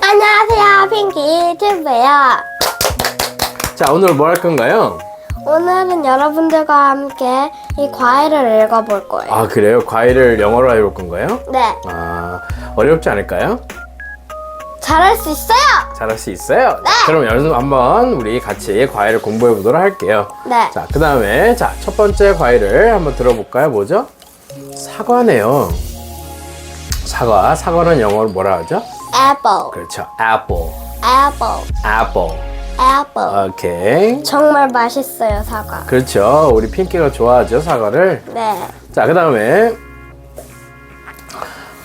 안녕하세요, 핑키 유튜브예요. 자, 오늘 뭐 할 건가요? 오늘은 여러분들과 함께 이 과일을 읽어볼 거예요. 아, 그래요? 과일을 영어로 해볼 건가요? 네, 아, 어렵지 않을까요? 잘할 수 있어요. 잘할 수 있어요? 네. 그럼 여러분 한번 우리 같이 과일을 공부해 보도록 할게요. 네, 자, 그 다음에, 자, 첫 번째 과일을 한번 들어볼까요? 뭐죠? 사과네요. 사과. 사과는 영어로 뭐라 하죠? Apple, 그렇죠. apple. apple, apple. apple. 오케이. 정말 맛있어요, 사과. 그렇죠. 우리 핑키가 좋아하죠, 사과를. 네, 자, 그 다음에,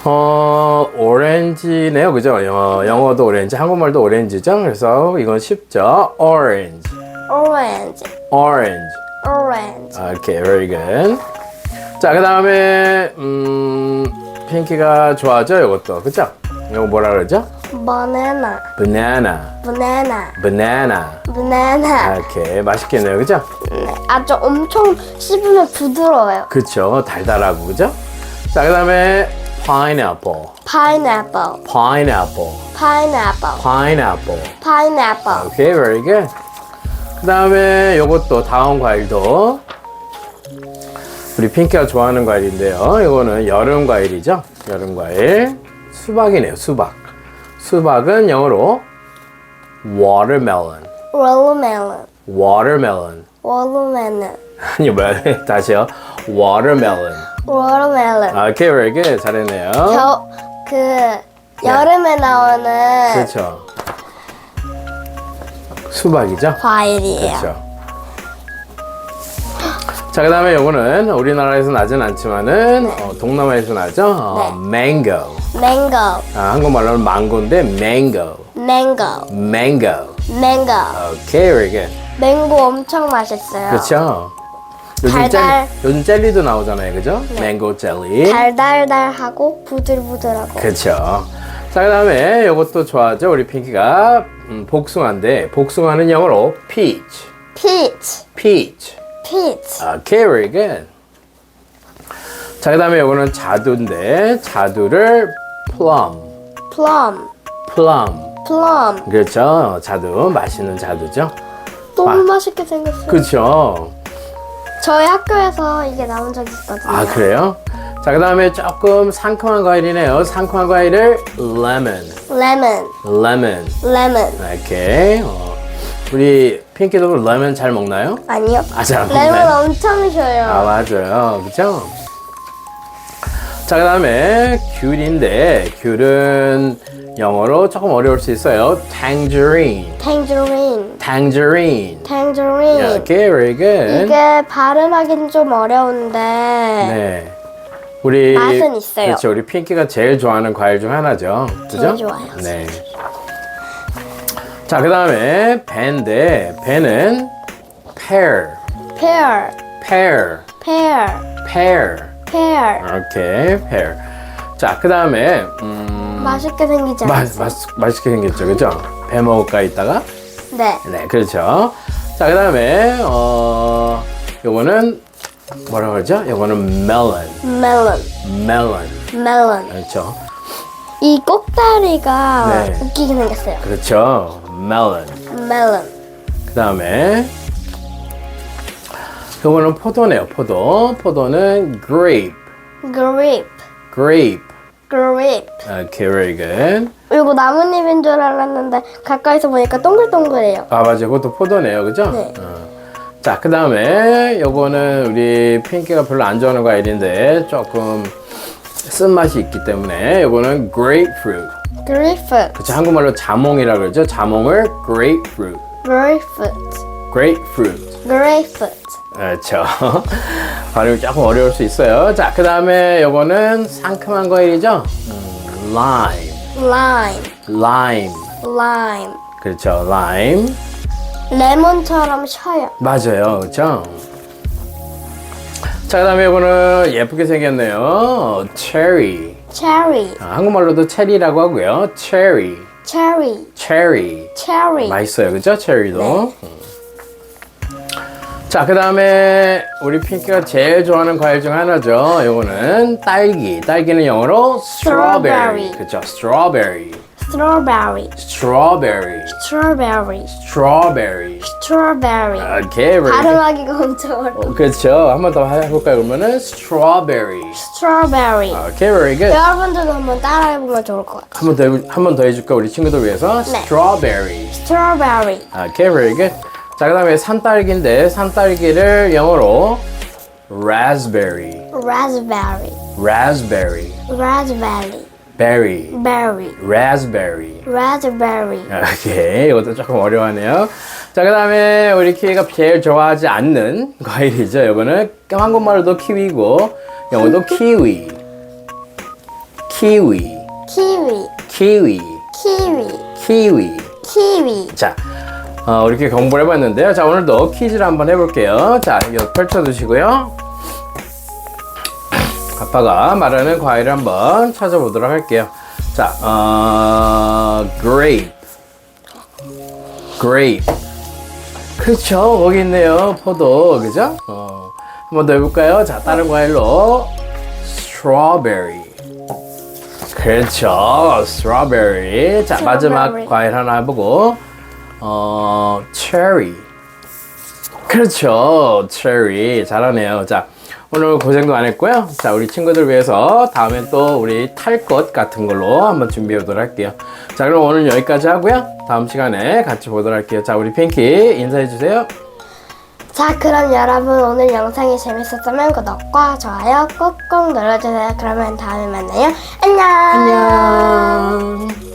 어, 오렌지네요. 그죠? 영어, 영어도 오렌지, 한국말도 오렌지죠? 그래서 이건 쉽죠? orange. orange, orange. orange. 오케이, very good. 자, 그 다음에, 음, 핑키가 좋아하죠? 이것도. 그죠? 이거 뭐라 그러죠? banana, banana. banana, banana. banana. 오케이, 맛있겠네요. 그죠? 네, 아주 엄청 씹으면 부드러워요. 그쵸. 달달하고, 그죠? 자, 그 다음에, pineapple. pineapple, pineapple. pineapple, pineapple. pineapple. 오케이, very good. 그 다음에 요것도 다음 과일도 우리 핑키가 좋아하는 과일인데요. 이거는 여름 과일이죠. 여름 과일. 수박이네요, 수박. 수박은 영어로 watermelon. watermelon, watermelon. watermelon, 아니, 뭐야. 다시요. watermelon. watermelon. 오케이, very good. 잘했네요. 겨, 그 여름에 나오는 그렇죠. 수박이죠. 과일이에요. 그렇죠. 자, 그 다음에 요거는 우리나라에서 나진 않지만은 어, 동남아에서 나죠. 어, mango. 망고, 아, 한국말로는 망고인데 mango. 망고, mango. 망고. 오케이, very good. 망고 엄청 맛있어요. 그렇죠. 요즘 달달. 젤리, 요즘 젤리도 나오잖아요, 그죠? mango 젤리. 달달달하고 부들부들하고. 그렇죠. 자, 그 다음에 요것도 좋아하죠. 우리 핑키가 음, 복숭아인데 복숭아는 영어로 peach. peach, peach. Peach, 오케이, very good. 자, 그 다음에 요거는 자두인데, 자두를 plum, plum, plum. plum. 그렇죠. 자두, 맛있는 자두죠. 너무 아. 맛있게 생겼어요. 그렇죠. 저희 학교에서 이게 나온 적 있거든요. 아, 그래요? 자, 그 다음에 조금 상큼한 과일이네요. 상큼한 과일을 lemon, lemon, lemon. lemon. 오케이. 어. 우리 핑키도 레몬 잘 먹나요? 아니요. 아, 잘 레몬 먹나요? 엄청 쉬어요. 아 맞아요 그죠 자 그 다음에 귤인데 귤은 영어로 조금 어려울 수 있어요 tangerine tangerine, tangerine tangerine. 오케이 very good 이게 발음하기는 좀 어려운데 네 우리 맛은 있어요. 그렇죠 우리 핑키가 제일 좋아하는 과일 중 하나죠 그죠 제일 좋아요. 네 자 그 다음에 배인데 배는 pear pear, pear pear, pear pear. 오케이 pear 자 그 다음에 음 맛있게 생기지 맛, 않았어요? 맛, 맛있게 생겼죠, 그죠? 배 먹을까 이따가? 네. 네, 그렇죠. 자, 그 다음에, 어, 요거는, 뭐라 그러죠? 요거는 melon, melon, melon. melon. 그렇죠. 이 꼭다리가 네. 웃기게 생겼어요. 그렇죠. Melon. melon, 그 다음에, 요거는 포도네요, 포도. 포도는 grape, grape, grape. grape. 오케이, very good. 이거 나뭇잎인 줄 알았는데 가까이서 보니까 동글동글해요. 아, 맞아요. 그것도 포도네요, 그죠? 네. 어. 자, 그 다음에 요거는 우리 핑키가 별로 안 좋아하는 과일인데 조금 쓴맛이 있기 때문에 요거는 grapefruit. grapefruit, 그쵸, 한국말로 자몽이라 그러죠. 자몽을 grapefruit. grapefruit, grapefruit. grapefruit. 그렇죠. 발음이 조금 어려울 수 있어요. 자, 그 다음에 요거는 상큼한 과일이죠. 음, lime. lime, lime. lime. 그렇죠. lime. 레몬처럼 쉬어요. 맞아요. 그렇죠? 자, 그 다음에 이거는 예쁘게 생겼네요. 체리. cherry, 아, 한국말로도 체리라고 하고요. 체리. cherry, 체리. cherry. 맛있어요. 그죠? 체리도. 음. 자, 그 다음에 우리 핑키가 제일 좋아하는 과일 중 하나죠. 이거는 딸기. 딸기는 영어로 strawberry. Strawberry. 그죠? strawberry. strawberry, strawberry, strawberry, strawberry. strawberry. 오케이, very good. 발음하기가 엄청 어려워. 어, 그렇죠. 한 번 더 해볼까요? 그러면은 strawberry. strawberry. 오케이, very good. 여러분들도 한번 따라해보면 좋을 것 같아요. 한 번 더, 한 번 더 해줄까? 우리 친구들 위해서. strawberry. strawberry, 오케이, very good. 자, 그 다음에 산딸기인데, 산딸기를 영어로 raspberry, raspberry, raspberry, raspberry, Berry, berry, raspberry. raspberry. 오케이, 이것도 조금 어려워하네요. 자, 그 다음에 우리 키위가 제일 좋아하지 않는 과일이죠. 이거는 한국말로도 키위고, 영어도 키위. 키위, kiwi, 키위, kiwi, 키위. kiwi. 자, 어, 이렇게 공부를 해봤는데요. 자, 오늘도 퀴즈를 한번 해볼게요. 자, 이거 펼쳐두시고요. 아빠가 말하는 과일을 한번 찾아보도록 할게요. 자, 어, grape. grape. 그렇죠. 거기 있네요. 포도. 그죠? 어, 한번 더 해볼까요? 자, 다른 과일로 strawberry. 그렇죠. strawberry. 자, 마지막 Strawberry. 과일 하나 해보고, 어, cherry. 그렇죠. cherry. 잘하네요. 자, 오늘 고생도 안 했고요. 자, 우리 친구들 위해서 다음엔 또 우리 탈 것 같은 걸로 한번 준비해 보도록 할게요. 자, 그럼 오늘 여기까지 하고요. 다음 시간에 같이 보도록 할게요. 자, 우리 핑키 인사해 주세요. 자, 그럼 여러분 오늘 영상이 재밌었다면 구독과 좋아요 꾹꾹 눌러주세요. 그러면 다음에 만나요. 안녕. 안녕.